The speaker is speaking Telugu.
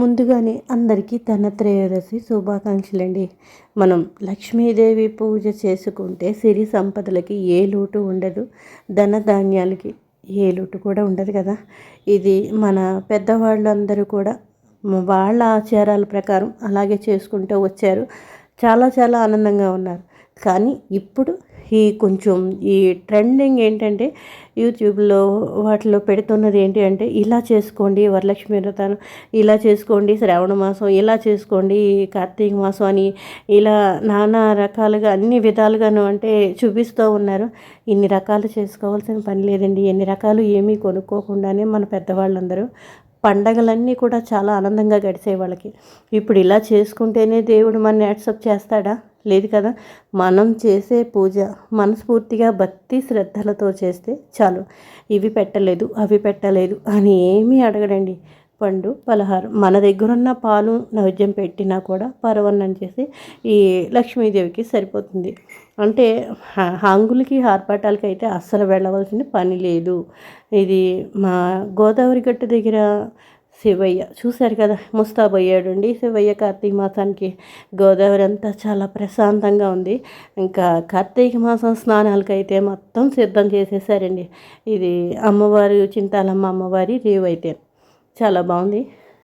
ముందుగానే అందరికీ ధనత్రయోదశి శుభాకాంక్షలండి. మనం లక్ష్మీదేవి పూజ చేసుకుంటే సిరి సంపదలకి ఏ లోటు ఉండదు. ధన ధాన్యాలకి ఏ లోటు కూడా ఉండదు కదా. ఇది మన పెద్దవాళ్ళందరూ కూడా వాళ్ళ ఆచారాల ప్రకారం అలాగే చేసుకుంటూ వచ్చారు. చాలా చాలా ఆనందంగా ఉన్నారు. కానీ ఇప్పుడు ఈ కొంచెం ఈ ట్రెండింగ్ ఏంటంటే యూట్యూబ్లో వాటిలో పెడుతున్నది ఏంటి అంటే ఇలా చేసుకోండి వరలక్ష్మి వ్రతాన్ని ఇలా చేసుకోండి శ్రావణ మాసం ఇలా చేసుకోండి కార్తీక మాసం అని ఇలా నానా రకాలుగా అన్ని విధాలుగాను అంటే చూపిస్తూ ఉన్నారు. ఇన్ని రకాలు చేసుకోవాల్సిన పని లేదండి. ఎన్ని రకాలు ఏమీ కొనుక్కోకుండానే మన పెద్దవాళ్ళందరూ పండగలన్నీ కూడా చాలా ఆనందంగా గడిచే వాళ్ళకి ఇప్పుడు ఇలా చేసుకుంటేనే దేవుడు మన యాక్సెప్ట్ చేస్తాడా? లేదు కదా? మనం చేసే పూజ మనస్ఫూర్తిగా భక్తి శ్రద్ధలతో చేస్తే చాలు. ఇవి పెట్టలేదు అవి పెట్టలేదు అని ఏమీ అడగడండి. పండు పలహారం. మన దగ్గర ఉన్న పాలు నైవేద్యం పెట్టినా కూడా పరవన్నం చేసి ఈ లక్ష్మీదేవికి సరిపోతుంది. అంటే హాంగులకి హార్పాటాలకి అయితే అస్సలు వెళ్ళవలసిన పని లేదు. ఇది మా గోదావరి గట్టు దగ్గర శివయ్య. చూశారు కదా ముస్తాబయ్యాడండి శివయ్య కార్తీక మాసానికి గోదావరి అంతా చాలా ప్రశాంతంగా ఉంది. ఇంకా కార్తీక మాసం స్నానాలకైతే మొత్తం సిద్ధం చేసేసారండి. ఇది అమ్మవారి చింతాలమ్మ అమ్మవారి రేవు అయితే చాలా బాగుంది.